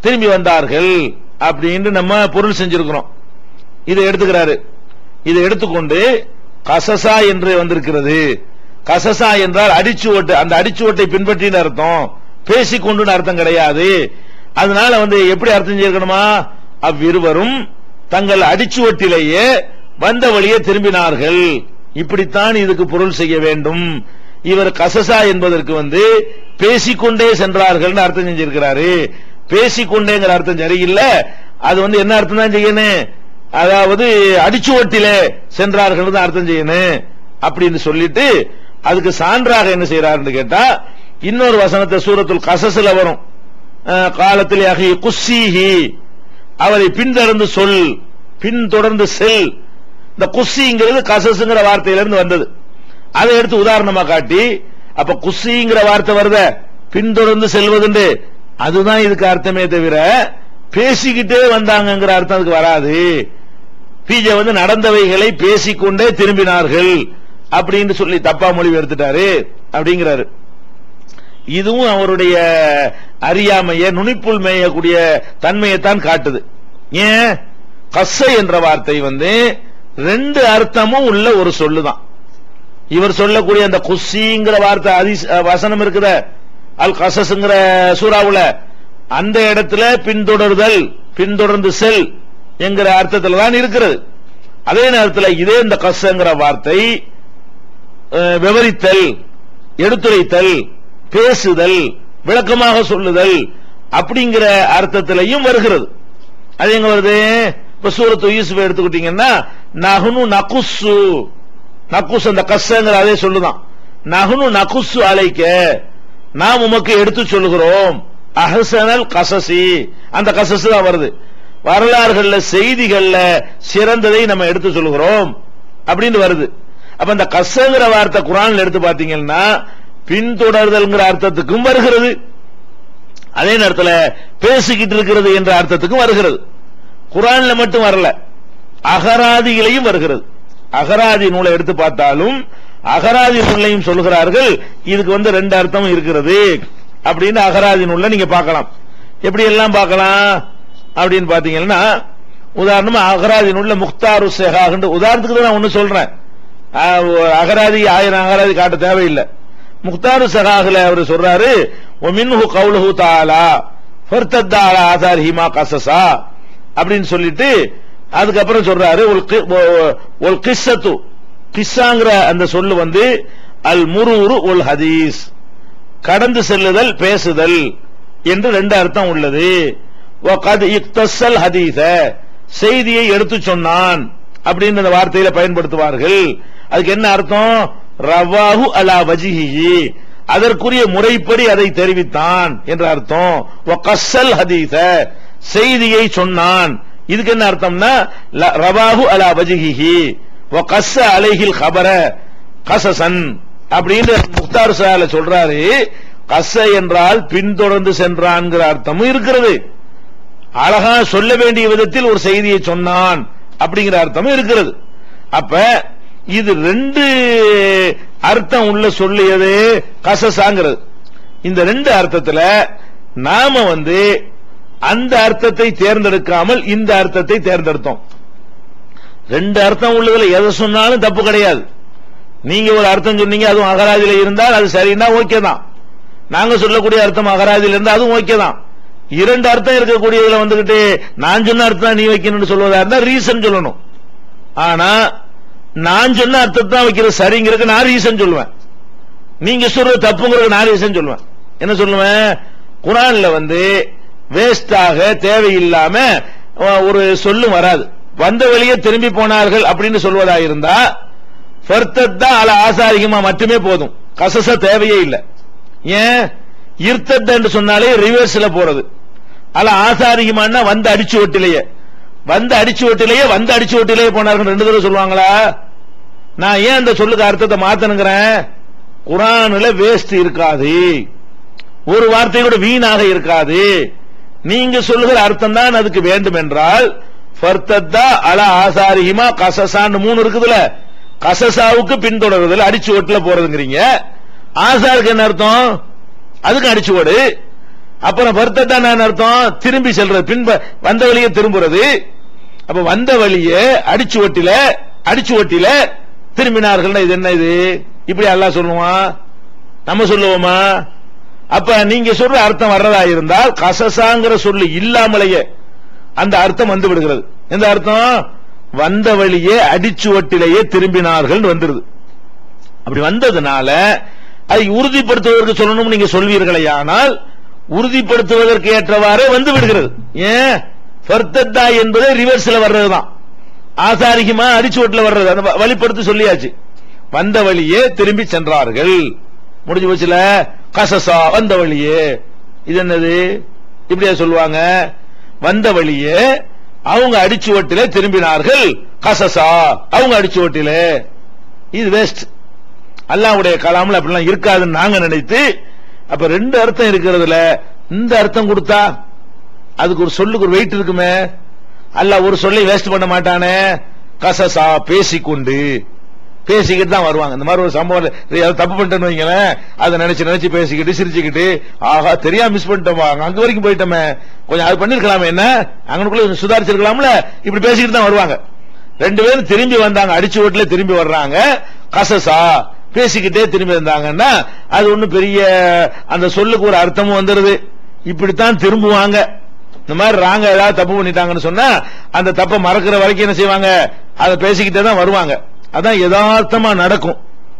திரும்பி வந்தார்கள் அப்படின்னு நம்ம பொருள் செஞ்சிருக்கிறோம். இதை எடுத்துக்கிறாரு. இதை எடுத்துக்கொண்டு கசசா என்று வந்திருக்கிறது. கசசா என்றால் அடிச்சுவட்டு அந்த அடிச்சுவட்டை பின்பற்றின்னு அர்த்தம். பேசிக்கொண்டு அர்த்தம் கிடையாது. அதனால வந்து எப்படி அர்த்தம் செய்யணுமா அவ்விருவரும் தங்கள் அடிச்சுவட்டிலேயே வந்த வழியே திரும்பினார்கள். இப்படித்தான் இதுக்கு பொருள் செய்ய வேண்டும். இவர் கசசா என்பதற்கு வந்து பேசிக்கொண்டே சென்றார்கள் அர்த்தம் செஞ்சிருக்கிறாரு. பேசிக்கொண்டேங்கிற அர்த்தம் சரியில்லை. அது வந்து என்ன அர்த்தம் தான் செய்யணும்? அதாவது அடிச்சுவட்டிலே சென்றார்கள் தான் அர்த்தம் செய்யணும். அப்படின்னு சொல்லிட்டு அதுக்கு சான்றாக என்ன செய்யறாருன்னு கேட்டா இன்னொரு வசனத்தை சூரத்துல் கசசுல வரும். காலத்தில் அகி குஸ்ஸீஹி. அவரை பின்தொடர்ந்து சொல் பின்தொடர்ந்து செல். இந்த குஸ்ஸிங்கிறது கசசுங்கிற வார்த்தையிலிருந்து வந்தது. அதை எடுத்து உதாரணமா காட்டி அப்ப குஸ்ஸிங்கிற வார்த்தை வருத பின்தொடர்ந்து செல்வதுண்டு. அதுதான் இதுக்கு அர்த்தமே தவிர பேசிக்கிட்டே வந்தாங்கங்கிற அர்த்தம் அதுக்கு வராது. பிஜே வந்து நடந்தவைகளை பேசிக்கொண்டே திரும்பினார்கள் அப்படின்னு சொல்லி தப்பா மொழி எடுத்துட்டாரு அப்படிங்கிறாரு. இதுவும் அவருடைய அறியாமைய நுனிப்புள் மேயக்கூடிய தன்மையைத்தான் காட்டுது. ஏன்? கஸ்ஸை என்ற வார்த்தை வந்து ரெண்டு அர்த்தமும் உள்ள ஒரு சொல்லுதான். இவர் சொல்லக்கூடிய அந்த குஸ்ஸிங்கிற வார்த்தை வசனம் இருக்குத. அல் கசஸ்ங்கிற சூறாவுல அந்த இடத்துல பின்தொடர்தல் பின்தொடர்ந்து செல் என்கிற அர்த்தத்தில் தான் இருக்கிறது. அதே நேரத்தில் இதே இந்த கசங்கிற வார்த்தை விவரித்தல் எடுத்துரைத்தல் பேசுதல் விளக்கமாக சொல்லுதல் அப்படிங்கிற அர்த்தத்திலையும் வருகிறது. அது எங்க வருது? இப்ப சூரத்து யூசுஃப் எடுத்துக்கிட்டீங்கன்னா நகுனு நகுசு நக்குஸ் அந்த கஸ்ஸங்கிற அதே சொல்லுதான். நகுனு நகுசு அழைக்க நாம் உமக்கு எடுத்து சொல்லுகிறோம். அஹசனல் கசசி. அந்த கசசு தான் வருது. வரலாறுகள்ல செய்திகள்ல சிறந்ததை நம்ம எடுத்து சொல்லுகிறோம். அப்படின்னு வருது. அப்ப இந்த கசங்கிற வார்த்தை குரான்ல எடுத்து பாத்தீங்கன்னா பின்தொடர்தல்ங்கிற அர்த்தத்துக்கும் வருகிறது. அதே நேரத்தில் பேசிக்கிட்டு இருக்கிறது என்ற அர்த்தத்துக்கும் வருகிறது. குரான்ல மட்டும் வரல. அகராதியிலையும் வருகிறது. அகராதி நூலை எடுத்து பார்த்தாலும் அகராதி நூல்லையும் சொல்கிறார்கள் இதுக்கு வந்து ரெண்டு அர்த்தம் இருக்கிறது. அப்படின்னு அகராதி நூல்ல நீங்க பார்க்கலாம். எப்படி எல்லாம் பார்க்கலாம்? அப்படின்னு பாத்தீங்கன்னா உதாரணமா அகராதி நூல்ல முக்தாரு சேகாகுண்டு உதாரணத்துக்கு தான் நான் ஒண்ணு சொல்றேன். அகராதி ஆயிரம் அகராதி காட்ட தேவையில்லை. முக்தாரு சகாகுல அவர் சொல்றாரு ஒமின்ஹு கவுலுஹு தாலா ஃபர்தத்தாலா ஆதார் ஹிமா கசசா. அப்படின்னு சொல்லிட்டு அதுக்கப்புறம் சொல்றாரு ஒரு கிஸ்ஸத்து. கிஸ்ஸாங்கிற அந்த சொல்லு வந்து அல் முருரு உல் ஹதீஸ் கடந்து செல்லுதல் பேசுதல் என்று ரெண்டு அர்த்தம் உள்ளது. வகத் ஹதீஸ செய்தியை எடுத்து சொன்னான் அப்படின்னு அந்த வார்த்தையில பயன்படுத்துவார்கள். அதுக்கு என்ன அர்த்தம்? ரவாஹு அலா வஜிஹி. அதற்குரிய முறைப்படி அதை தெரிவித்தான் என்ற அர்த்தம். கசல் ஹதீச செய்தியை சொன்னான். இதுக்கு என்ன அர்த்தம்னா ல- ரவாஹு அலா வஜிஹி. கச அலைகில் கபர கசசன் அப்படின்னு முக்தார் சால சொல்றாரு. கச என்றால் பின்தொடர்ந்து சென்றான்ங்கிற அர்த்தமும் இருக்கிறது. அழகா சொல்ல வேண்டிய விதத்தில் ஒரு செய்தியை சொன்னான் அப்படிங்கிற அர்த்தமும் இருக்கிறது. அப்ப இது ரெண்டு அர்த்தம் உள்ள சொல்லியது கசசாங்கிறது. இந்த ரெண்டு அர்த்தத்துல நாம வந்து அந்த அர்த்தத்தை தேர்ந்தெடுக்காமல் இந்த அர்த்தத்தை தேர்ந்தெடுத்தோம். ரெண்டு அர்த்தம் உள்ளதுல எதை சொன்னாலும் தப்பு கிடையாது. நீங்க ஒரு அர்த்தம் சொன்னீங்க அதுவும் அகராதியில இருந்தால் அது சரின்னா ஓகே தான். நாங்க சொல்லக்கூடிய அர்த்தம் அகராதியில இருந்தா அதுவும் ஓகே தான். இரண்டு அர்த்தம் இருக்கக்கூடியதுல வந்துகிட்டு நான் சொன்ன அர்த்தம் நீ வைக்கணும்னு சொல்வதா இருந்தா ரீசன் சொல்லணும். ஆனா நான் சொன்ன அர்த்தத்தை தான் வைக்கிறது சரிங்கிறதுக்கு நான் ரீசன் சொல்லுவேன். நீங்க சொல்றது தப்புங்கிறது நான் ரீசன் சொல்லுவேன். என்ன சொல்லுவேன்? குரான்ல வந்து வேஸ்டாக தேவையில்லாம ஒரு சொல்லும் வராது. வந்த வழியே திரும்பி போனார்கள் அப்படின்னு சொல்வதா இருந்தா ஃபர்த்தத்தா அல ஆசாரிகமா மட்டுமே போதும். கசச தேவையே இல்லை. ஏன்? இர்த்தத் என்று சொன்னாலே ரிவர்ஸ்ல போறது. அல ஆசாரிகமான வந்து அடிச்சு ஓட்டிலேயே. வந்து அடிச்சு ஓட்டிலேயே வந்து அடிச்சு ஓட்டிலேயே போனார்கள் ரெண்டு தடவை சொல்லுவாங்களா? நான் ஏன் அந்த சொல்லுக்கு அர்த்தத்தை மாத்தணுங்கிறேன்? குரான்ல வேஸ்ட் இருக்காது. ஒரு வார்த்தை கூட வீணாக இருக்காது. நீங்க சொல்லுகிற அர்த்தம் தான் அதுக்கு வேண்டும் என்றால் ஃபர்த்தத்தா அல ஆசாரிஹிமா கசசான்னு மூணு இருக்குதுல. கசசாவுக்கு பின்தொடர்றதுல அடிச்சு ஓட்டுல போறதுங்கிறீங்க. ஆசாருக்கு என்ன அர்த்தம்? அதுக்கு அடிச்சு ஓடு. அப்புறம் வருத்தத்தான் அர்த்தம்? திரும்பி செல்றது பின்ப வந்த வழியே திரும்புறது. அப்ப வந்த வழியே அடிச்சு ஓட்டில அடிச்சு ஓட்டில திரும்பினார்கள் இது என்ன இது? இப்படி அல்லா சொல்லுவான் நம்ம சொல்லுவோமா? அப்ப நீங்க சொல்ற அர்த்தம் வர்றதா இருந்தால் கசசாங்கிற சொல்லு இல்லாமலேயே அந்த அர்த்தம் வந்து விடுகிறது. எந்த அர்த்தம்? வந்த வழியே அடிச்சு ஒட்டிலேயே திரும்பினார்கள் வந்துருது. அப்படி வந்ததுனால அதை உறுதிப்படுத்துவதற்கு சொல்லணும் நீங்க சொல்வீர்களே ஆனால் உறுதிப்படுத்துவதற்கு ஏற்றவாறே வந்து விடுகிறது. ஏன்? ஃபர்தத்தா என்பது ரிவர்ஸ்ல வர்றதுதான் ஆசாரிகமா அடிச்சு வர்றது? அந்த வ- வழிப்படுத்தி சொல்லியாச்சு. வந்த வழியே திரும்பி சென்றார்கள். முடிஞ்சு போச்சுல? கசசா வந்த வழியே. இது என்னது? இப்படியா சொல்லுவாங்க? வந்த வழியே அவங்க அடிச்சு ஓட்டில திரும்பினார்கள். கசசா. அவங்க அடிச்சு ஓட்டில இது வேஸ்ட் அல்லாவுடைய கலாமில் அப்படிலாம் இருக்காதுன்னு நாங்க நினைத்து அப்ப ரெண்டு அர்த்தம் இருக்கிறதுல. இந்த அர்த்தம் கொடுத்தா அதுக்கு ஒரு சொல்லுக்கு ஒரு வெயிட் இருக்குமே. அல்ல ஒரு சொல்லை வேஸ்ட் பண்ண மாட்டானே. கசசா பேசிக்கொண்டு. பேசிக்கிட்டு தான் வருவாங்க. இந்த மாதிரி ஒரு சம்பவம் தப்பு பண்ணிட்டேன்னு வைங்களேன். அதை நினைச்சு நினைச்சு பேசிக்கிட்டு சிரிச்சுக்கிட்டு ஆஹா தெரியாம மிஸ் பண்ணிட்டோமா? அங்க வரைக்கும் போயிட்டோமே. கொஞ்சம் அது பண்ணிருக்கலாமே என்ன? அங்கனுக்குள்ள சுதாரிச்சிருக்கலாம்ல? இப்படி பேசிக்கிட்டு தான் வருவாங்க. ரெண்டு பேரும் திரும்பி வந்தாங்க. அடிச்சு ஓட்டுல திரும்பி வர்றாங்க. கசசா. பேசிக்கிட்டே திரும்பி வந்தாங்கன்னா அது ஒன்றும் பெரிய அந்த சொல்லுக்கு ஒரு அர்த்தமும் வந்துருது. இப்படித்தான் திரும்புவாங்க. இந்த மாதிரி ராங்க ஏதாவது தப்பு பண்ணிட்டாங்கன்னு சொன்னா அந்த தப்பை மறக்கிற வரைக்கும் என்ன செய்வாங்க? அதை பேசிக்கிட்டே தான் வருவாங்க. அதான் யதார்த்தமா நடக்கும்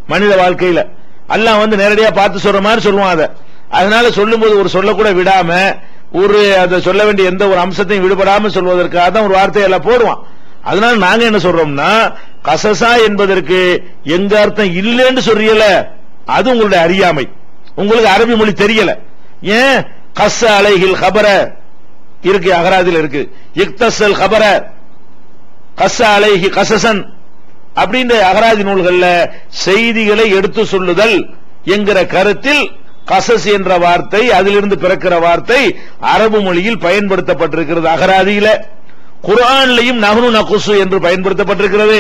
மனித வாழ்க்கையில. அல்லாஹ் வந்து நேரடியா பார்த்து சொல்ற மாதிரி சொல்லுவான் அதை. அதனால சொல்லும்போது ஒரு சொல்ல கூட விடாம ஒரு அதை சொல்ல வேண்டிய எந்த ஒரு அம்சத்தையும் விடுபடாம சொல்வதற்காக தான் ஒரு வார்த்தையெல்லாம் போடுவான். அதனால நாங்க என்ன சொல்றோம்னா கசசா என்பதற்கு எங்க அர்த்தம் இல்லைன்னு சொல்றீல அது உங்களுடைய அறியாமை. உங்களுக்கு அரபி மொழி தெரியல. ஏன்? கச அலைகில் கபர. இருக்கு அகராதில் இருக்கு. இக்தசல் கபர. கச அலைஹி கசசன். அப்படின்ற அகராதி நூல்கள்ல செய்திகளை எடுத்து சொல்லுதல் என்கிற கருத்தில் கசஸ் என்ற வார்த்தை அதிலிருந்து பிறக்கிற வார்த்தை அரபு மொழியில் பயன்படுத்தப்பட்டிருக்கிறது அகராதியில. குரான்லையும் நகனு நகுசு என்று பயன்படுத்தப்பட்டிருக்கிறது.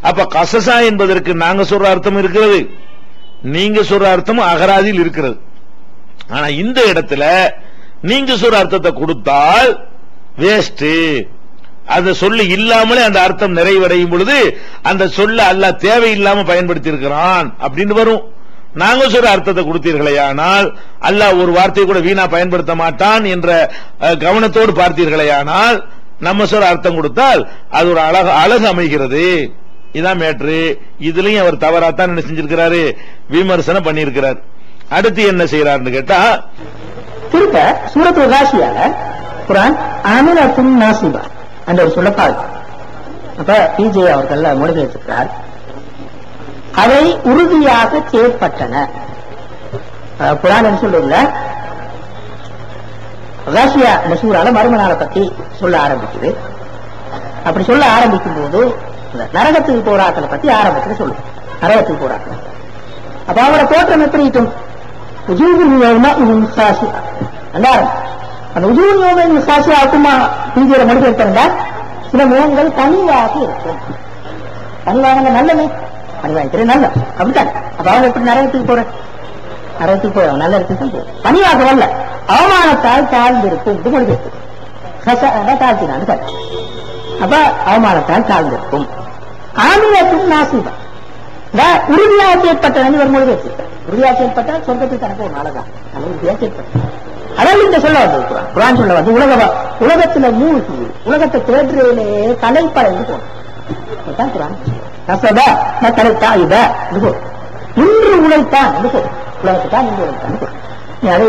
அப்ப கசசா என்பதற்கு நாங்க சொல்ற அர்த்தம் இருக்கிறது. நீங்க சொல்ற அர்த்தம் அகராதியில் இருக்கிறது. ஆனா இந்த இடத்துல நீங்க சொல்ற அர்த்தத்தை கொடுத்தால் வேஸ்ட் அந்த சொல்லு இல்லாமலே அந்த அர்த்தம் நிறைவடையும் பொழுது அந்த சொல்ல அல்லாஹ் தேவையில்லாம பயன்படுத்தி இருக்கிறான் அப்படின்னு வரும். நாங்க சொல்ற அர்த்தத்தை கொடுத்தீர்களே ஆனால் அல்லாஹ் ஒரு வார்த்தையை கூட வீணா பயன்படுத்த மாட்டான் என்ற கவனத்தோடு பார்த்தீர்களே ஆனால் நம்ம சொல்ற அர்த்தம் கொடுத்தால் அது ஒரு அழகு அழகு அமைகிறது. இதான் மேட்ரு. இதுலயும் அவர் தவறாத்தான் என்ன செஞ்சிருக்கிறாரு? விமர்சனம் பண்ணியிருக்கிறார். அடுத்து என்ன செய்யறாருன்னு கேட்டா திரும்ப சூரத்து ராசியால குரான் அமிலத்தும் நாசிபா. அந்த ஒரு சுழப்பாள் அப்ப பிஜே அவர்கள் மொழிபெயர்த்திருக்கிறார் அவை உறுதியாக செயற்பட்டன. புராணம் குரான் சொல்லுங்க ராசியா இந்த சூறால மறும நாளை பத்தி சொல்ல ஆரம்பிக்குது. அப்படி சொல்ல ஆரம்பிக்கும் போது இந்த நரகத்துக்கு போராட்டத்தை பத்தி ஆரம்பத்துல சொல்லு நரகத்துக்கு போராட்டம். அப்ப அவரோட தோற்றம் எப்படி இருக்கும் உஜூபுல் யௌம முசாசி நல்லா அந்த உஜூபுல் யௌம முசாசி ஆகுமா பிஜியில மொழிபெயர்த்தா சில முகங்கள் தனியாக இருக்கும். தனிவாங்க நல்லமே பணிவாய்க்கிறது நல்ல. அப்படித்தான். அப்ப அவங்க எப்படி நரகத்துக்கு போற நரகத்துக்கு போய் நல்ல இடத்துக்கு தான் போய் பணிவாக வரல. அவமானத்தால் தாழ்ந்திருக்கும். இது மொழிபெயர்த்து தாழ்த்தினான்னு பாரு. அப்ப அவமானத்தால் தாழ்ந்திருக்கும். ஆமிலத்தும் நாசிதான் உறுதியாக செயற்பட்ட ஒரு மொழி வச்சிருக்கேன் உறுதியாக செயற்பட்டால் சொர்க்கத்துக்கு தனக்கு ஒரு நாளதான் நல்ல உறுதியாக செயற்பட்டேன் அதாவது இந்த சொல்ல வந்து குரான் குரான் சொல்ல வந்து உலக உலகத்துல மூழ்கி உலகத்தை தேடுறதிலே தலைப்படைந்து போனோம் அதுதான் குரான். நசப ந தலைத்தா இத இன்று உழைத்தான். இது உலகத்தை தான் இன்று உழைத்தான். நீ அதை